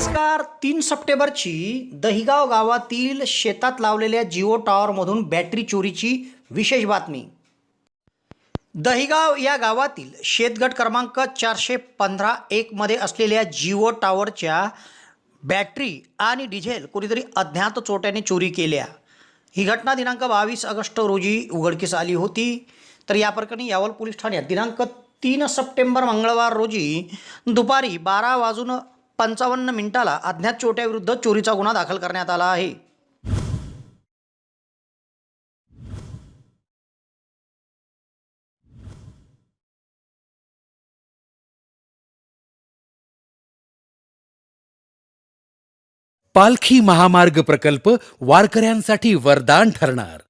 नमस्कार. तीन सप्टेंबरची दहिगाव गावातील शेतात लावलेल्या जिओ टॉवरमधून बॅटरी चोरीची विशेष बातमी. दहिगाव या गावातील शेतगट क्रमांक चारशे पंधरा एकमध्ये असलेल्या जिओ टॉवरच्या बॅटरी आणि डिझेल कुणीतरी अज्ञात चोट्याने चोरी केल्या. ही घटना दिनांक बावीस ऑगस्ट रोजी उघडकीस आली होती. तर या प्रकरणी यावल पोलीस ठाण्यात दिनांक तीन सप्टेंबर मंगळवार रोजी दुपारी बारा वाजून पंचावन्न मिनिटाला अज्ञात चोट्याविरुद्ध चोरीचा गुन्हा दाखल करण्यात आला आहे. पालखी महामार्ग प्रकल्प वारकऱ्यांसाठी वरदान ठरणार.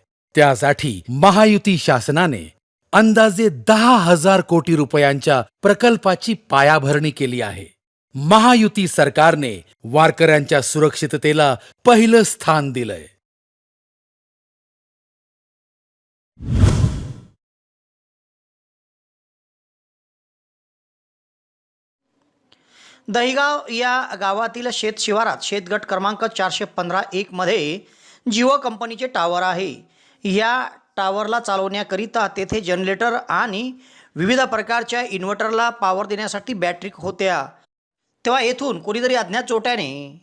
त्यासाठी महायुती शासनाने अंदाजे दहा हजार कोटी रुपयांच्या प्रकल्पाची पायाभरणी केली आहे. महायुती सरकारने वारकऱ्यांच्या सुरक्षिततेला पहिलं स्थान दिलंय. दहिगाव या गावातील शेत शिवारात शेतगट क्रमांक चारशे पंधरा एकमध्ये जिओ कंपनीचे टावर आहे. या टावरला चालवण्याकरिता तेथे जनरेटर आणि विविध प्रकारच्या इन्व्हर्टरला पॉवर देण्यासाठी बॅटरी होत्या. तेव्हा येथून कोणीतरी अज्ञात चोट्याने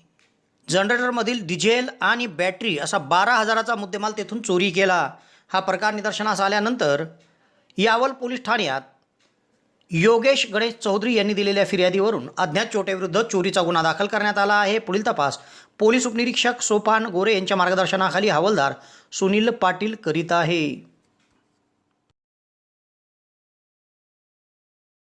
जनरेटरमधील डिझेल आणि बॅटरी असा बारा हजाराचा मुद्देमाल तेथून चोरी केला. हा प्रकार निदर्शनास आल्यानंतर यावल पोलीस ठाण्यात योगेश गणेश चौधरी यांनी दिलेल्या फिर्यादीवरून अज्ञात चोटेविरुद्ध चोरीचा गुन्हा दाखल करण्यात आला आहे. पुढील तपास. पोलीस उपनिरीक्षक सोपान गोरे यांच्या मार्गदर्शनाखाली हवालदार सुनील पाटील करीत आहे.